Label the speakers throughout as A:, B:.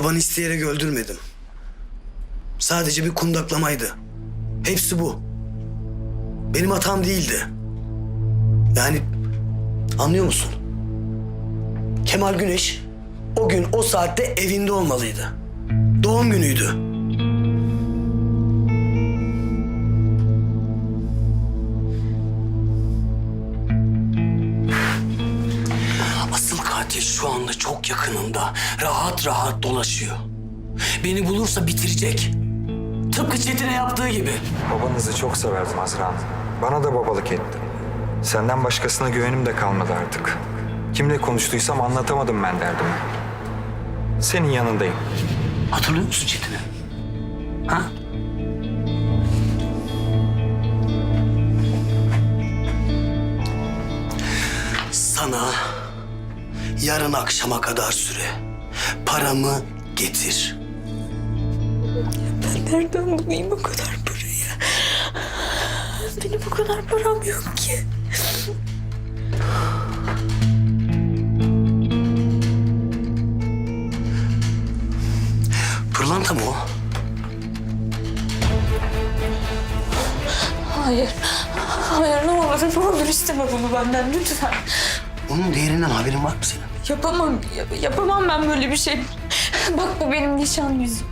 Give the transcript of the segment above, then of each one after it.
A: Babanı isteyerek öldürmedim. Sadece bir kundaklamaydı. Hepsi bu. Benim hatam değildi. Yani anlıyor musun? Kemal Güneş o gün o saatte evinde olmalıydı. Doğum günüydü. Katil şu anda çok yakınında. Rahat rahat dolaşıyor. Beni bulursa bitirecek. Tıpkı Çetin'e yaptığı gibi.
B: Babanızı çok severdim Azra Hanım. Bana da babalık etti. Senden başkasına güvenim de kalmadı artık. Kimle konuştuysam anlatamadım ben derdimi. Senin yanındayım.
A: Hatırlıyor musun Çetin'i? Ha? Sana yarın akşama kadar süre. Paramı getir.
C: Ben nereden bulayım o kadar parayı? Benim o kadar param yok ki.
A: Pırlanta mı o?
C: Hayır. Hayır ne olur ne olur isteme bunu benden lütfen.
A: Onun değerinden haberin var mı senin?
C: Yapamam, yap- yapamam ben böyle bir şey. Bak bu benim nişan yüzüğüm.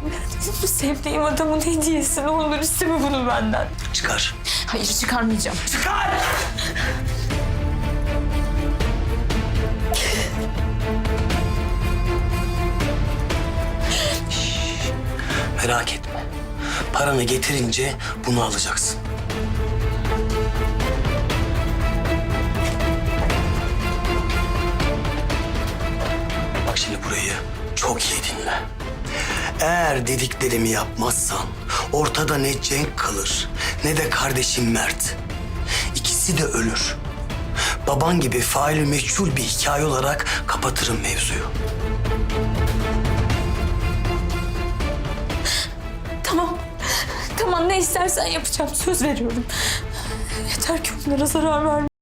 C: Bu sevdiğim adamın hediyesi. Ne olur isteme bunu benden.
A: Çıkar.
C: Hayır çıkarmayacağım.
A: Çıkar! Merak etme. Paranı getirince bunu alacaksın. Dinle. Eğer dediklerimi yapmazsan ortada ne Cenk kalır ne de kardeşim Mert. İkisi de ölür. Baban gibi faili meçhul bir hikaye olarak kapatırım mevzuyu.
C: Tamam. Tamam ne istersen yapacağım. Söz veriyorum. Yeter ki onlara zarar verme.